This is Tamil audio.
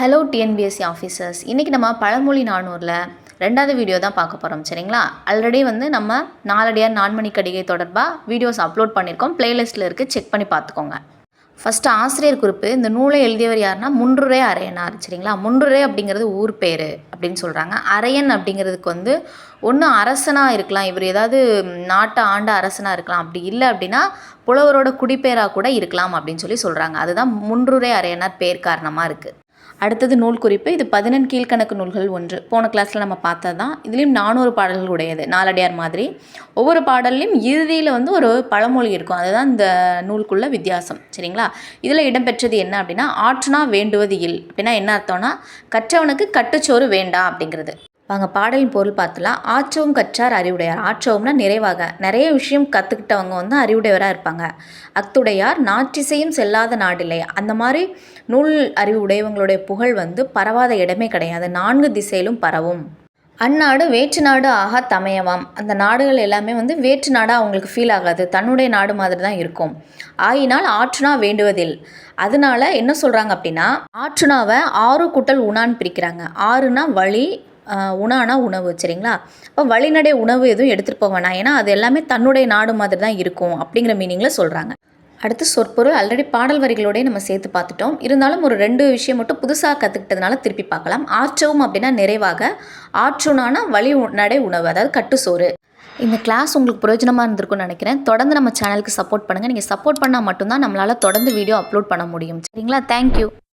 ஹலோ டிஎன்பிஎஸ்சி ஆஃபீஸர்ஸ் இன்றைக்கி நம்ம பழமொழி நானூரில் ரெண்டாவது வீடியோ தான் பார்க்க போகிறோம் சரிங்களா? ஆல்ரெடி வந்து நம்ம நாலடியார் நான்மணி கடிகை தொடர்பாக வீடியோஸ் அப்லோட் பண்ணியிருக்கோம் பிளேலிஸ்ட்டில் இருக்குது செக் பண்ணி பார்த்துக்கோங்க. ஃபஸ்ட்டு ஆசிரியர் குறிப்பு இந்த நூலை எழுதியவர் யாருன்னா முன்றுரை அரையனார் சரிங்களா? முன்றுரை அப்படிங்கிறது ஊர் பேர் அப்படின்னு சொல்கிறாங்க அரையன் அப்படிங்கிறதுக்கு வந்து ஒன்று அரசனாக இருக்கலாம் இவர் ஏதாவது நாட்டை ஆண்ட அரசனாக இருக்கலாம். அப்படி இல்லை அப்படின்னா புலவரோட குடிப்பேராக கூட இருக்கலாம் அப்படின்னு சொல்லி சொல்கிறாங்க அதுதான் முன்றுரை அரையனார் பேர் காரணமாக இருக்குது அடுத்தது நூல் குறிப்பு. இது பதினெண் கீழ்க்கணக்கு நூல்கள் ஒன்று. போன கிளாஸில் நம்ம பார்த்தது தான் இதுலேயும் நானூறு பாடல்கள் உடையது. நாலடியார் மாதிரி. ஒவ்வொரு பாடல்லையும் இறுதியில் வந்து ஒரு பழமொழி இருக்கும். அதுதான் இந்த நூலுக்குள்ள வித்தியாசம். சரிங்களா? இதில் இடம்பெற்றது என்ன அப்படின்னா ஆற்றுனா வேண்டுவது இல். அப்படின்னா என்ன அர்த்தம்னா கற்றவனுக்கு கட்டுச்சோறு வேண்டாம் அப்படிங்கிறது. வாங்க பாடலின் பொருள் பார்த்தலாம். ஆச்சவும் கற்றார் அறிவுடையார். ஆற்றவும்னா நிறைவாக. நிறைய விஷயம் கற்றுக்கிட்டவங்க வந்து அறிவுடையவராக இருப்பாங்க. அத்துடையார் நாற்றிசையும் செல்லாத நாடில்லை. அந்த மாதிரி நூல் அறிவு உடையவங்களுடைய புகழ் வந்து பரவாத இடமே கிடையாது. நான்கு திசையிலும் பரவும். அந்நாடு வேற்று நாடு ஆகா தமையவாம். அந்த நாடுகள் எல்லாமே வந்து வேற்று நாடாக அவங்களுக்கு ஃபீல் ஆகாது. தன்னுடைய நாடு மாதிரி தான் இருக்கும். ஆயினால் ஆற்றுனா வேண்டுவதில். அதனால என்ன சொல்கிறாங்க அப்படின்னா ஆற்றுனாவை ஆறு கூட்டல் உணான்னு பிரிக்கிறாங்க. ஆறுனா வழி உணானா உணவு சரிங்களா? அப்போ வழிநடை உணவு எதுவும் எடுத்துகிட்டு போக வேணாம். ஏன்னா அது எல்லாமே தன்னுடைய நாடு மாதிரி தான் இருக்கும் அப்படிங்கிற மீனிங்கில் சொல்கிறாங்க அடுத்து சொற்பொருள் ஆல்ரெடி பாடல் வரிகளோடய நம்ம சேர்த்து பார்த்துட்டோம். இருந்தாலும் ஒரு ரெண்டு விஷயம் மட்டும் புதுசாக கற்றுக்கிட்டதுனால திருப்பி பார்க்கலாம். ஆற்றவும் அப்படின்னா நிறைவாக ஆற்றுனானா வழி நடை உணவு அதாவது கட்டுசோறு இந்த கிளாஸ் உங்களுக்கு பிரயோஜனமாக இருந்திருக்கும்னு நினைக்கிறேன். தொடர்ந்து நம்ம சேனலுக்கு சப்போர்ட் பண்ணுங்கள் நீங்கள் சப்போர்ட் பண்ணால் மட்டும்தான் நம்மளால் தொடர்ந்து வீடியோ அப்லோட் பண்ண முடியும். சரிங்களா? தேங்க்யூ